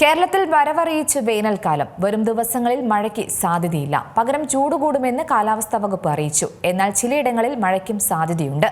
കേരളത്തിൽ വരവറിയിച്ച് വേനൽക്കാലം വരും ദിവസങ്ങളിൽ മഴയ്ക്ക് സാധ്യതയില്ല. പകരം ചൂട് കൂടുമെന്ന് കാലാവസ്ഥാ വകുപ്പ് അറിയിച്ചു. എന്നാൽ ചിലയിടങ്ങളിൽ മഴയ്ക്കും സാധ്യതയുണ്ട്.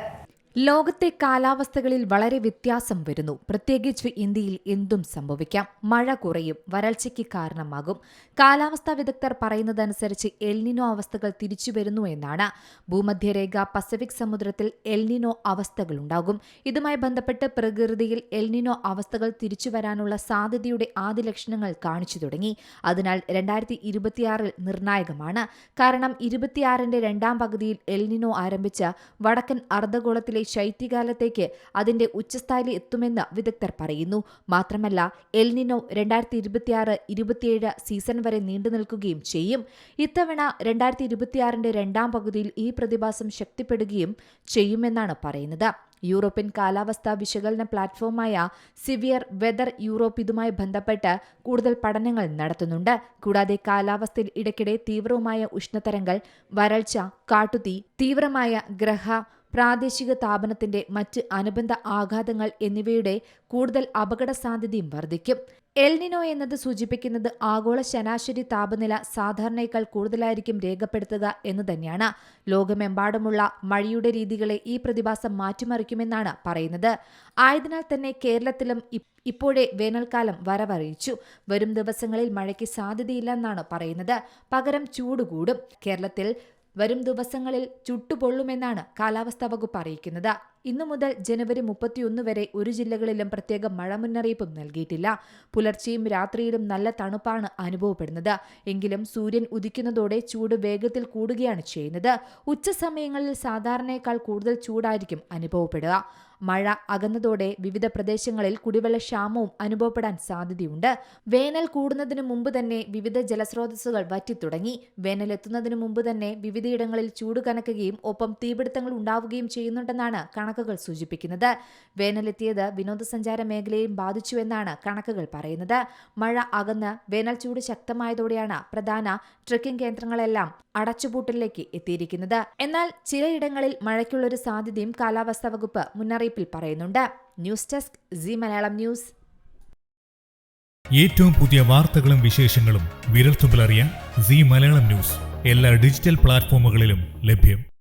ലോകത്തെ കാലാവസ്ഥകളിൽ വളരെ വ്യത്യാസം വരുന്നു. പ്രത്യേകിച്ച് ഇന്ത്യയിൽ എന്തും സംഭവിക്കാം. മഴ കുറയും വരൾച്ചയ്ക്ക് കാരണമാകും. കാലാവസ്ഥാ വിദഗ്ധർ പറയുന്നതനുസരിച്ച് എൽനിനോ അവസ്ഥകൾ തിരിച്ചു വരുന്നു എന്നാണ്. ഭൂമധ്യരേഖ പസഫിക് സമുദ്രത്തിൽ എൽനിനോ അവസ്ഥകളുണ്ടാകും ഇതുമായി ബന്ധപ്പെട്ട് പ്രകൃതിയിൽ എൽനിനോ അവസ്ഥകൾ തിരിച്ചു വരാനുള്ള സാധ്യതയുടെ ആദ്യ ലക്ഷണങ്ങൾ കാണിച്ചു തുടങ്ങി. അതിനാൽ രണ്ടായിരത്തി ഇരുപത്തിയാറിൽ നിർണായകമാണ്. കാരണം ഇരുപത്തിയാറിന്റെ രണ്ടാം പകുതിയിൽ എൽനിനോ ആരംഭിച്ച വടക്കൻ അർദ്ധഗോളത്തിലെ ശൈത്യകാലത്തേക്ക് അതിന്റെ ഉച്ചസ്ഥായിൽ എത്തുമെന്ന് വിദഗ്ധർ പറയുന്നു. മാത്രമല്ല എൽനിനോ രണ്ടായിരത്തി ഇരുപത്തിയാറ് ഇരുപത്തിയേഴ് സീസൺ വരെ നീണ്ടു നിൽക്കുകയും ചെയ്യും. ഇത്തവണ രണ്ടായിരത്തി ഇരുപത്തിയാറിന്റെ രണ്ടാം പകുതിയിൽ ഈ പ്രതിഭാസം ശക്തിപ്പെടുകയും ചെയ്യുമെന്നാണ് പറയുന്നത്. യൂറോപ്യൻ കാലാവസ്ഥാ വിശകലന പ്ലാറ്റ്ഫോമായ സിവിയർ വെതർ യൂറോപ്പ് ഇതുമായി ബന്ധപ്പെട്ട് കൂടുതൽ പഠനങ്ങൾ നടത്തുന്നുണ്ട്. കൂടാതെ കാലാവസ്ഥയിൽ ഇടയ്ക്കിടെ തീവ്രവുമായ ഉഷ്ണതരങ്ങൾ വരൾച്ച കാട്ടുതീ തീവ്രമായ ഗ്രഹ പ്രാദേശിക താപനത്തിന്റെ മറ്റ് അനുബന്ധ ആഘാതങ്ങൾ എന്നിവയുടെ കൂടുതൽ അപകട സാധ്യതയും വർദ്ധിക്കും എൽനിനോ എന്നത് സൂചിപ്പിക്കുന്നത് ആഗോള ശരാശരി താപനില സാധാരണയേക്കാൾ കൂടുതലായിരിക്കും രേഖപ്പെടുത്തുക എന്ന് തന്നെയാണ്. ലോകമെമ്പാടുമുള്ള മഴയുടെ രീതികളെ ഈ പ്രതിഭാസം മാറ്റിമറിക്കുമെന്നാണ് പറയുന്നത്. ആയതിനാൽ തന്നെ കേരളത്തിലും ഇപ്പോഴേ വേനൽക്കാലം വരവറിയിച്ചു. വരും ദിവസങ്ങളിൽ മഴയ്ക്ക് സാധ്യതയില്ലെന്നാണ് പറയുന്നത്. പകരം ചൂട് കൂടും. കേരളത്തിൽ വരും ദിവസങ്ങളിൽ ചുട്ടുപൊള്ളുമെന്നാണ് കാലാവസ്ഥാ വകുപ്പ് അറിയിക്കുന്നത്. ഇന്നു മുതൽ ജനുവരി മുപ്പത്തിയൊന്ന് വരെ ഒരു ജില്ലകളിലും പ്രത്യേക മഴ മുന്നറിയിപ്പും നൽകിയിട്ടില്ല. പുലർച്ചെയും രാത്രിയിലും നല്ല തണുപ്പാണ് അനുഭവപ്പെടുന്നത്. എങ്കിലും സൂര്യൻ ഉദിക്കുന്നതോടെ ചൂട് വേഗത്തിൽ കൂടുകയാണ് ചെയ്യുന്നത്. ഉച്ചസമയങ്ങളിൽ സാധാരണയേക്കാൾ കൂടുതൽ ചൂടായിരിക്കും അനുഭവപ്പെടുക. മഴ അകന്നതോടെ വിവിധ പ്രദേശങ്ങളിൽ കുടിവെള്ള ക്ഷാമവും അനുഭവപ്പെടാൻ സാധ്യതയുണ്ട്. വേനൽ കൂടുന്നതിന് മുമ്പ് തന്നെ വിവിധ ജലസ്രോതസ്സുകൾ വറ്റിത്തുടങ്ങി. വേനൽ എത്തുന്നതിന് മുമ്പ് തന്നെ വിവിധയിടങ്ങളിൽ ചൂട് കനക്കുകയും ഒപ്പം തീപിടുത്തങ്ങൾ ഉണ്ടാവുകയും ചെയ്യുന്നുണ്ടെന്നാണ് കണക്കുകൾ സൂചിപ്പിക്കുന്നത്. വേനലെത്തിയത് വിനോദസഞ്ചാര മേഖലയെയും ബാധിച്ചുവെന്നാണ് കണക്കുകൾ പറയുന്നത്. മഴ അകന്ന് വേനൽ ചൂട് ശക്തമായതോടെയാണ് പ്രധാന ട്രക്കിംഗ് കേന്ദ്രങ്ങളെല്ലാം അടച്ചുപൂട്ടലിലേക്ക് എത്തിയിരിക്കുന്നത്. എന്നാൽ ചിലയിടങ്ങളിൽ മഴയ്ക്കുള്ളൊരു സാധ്യതയും കാലാവസ്ഥാ വകുപ്പ് മുന്നറിയിപ്പിൽ പറയുന്നുണ്ട്. News desk C Malayalam news. ഏറ്റവും പുതിയ വാർത്തകളും വിശേഷങ്ങളും വിരൽത്തുമ്പിലറിയാൻ സി മലയാളം ന്യൂസ് എല്ലാ ഡിജിറ്റൽ പ്ലാറ്റ്ഫോമുകളിലും ലഭ്യം.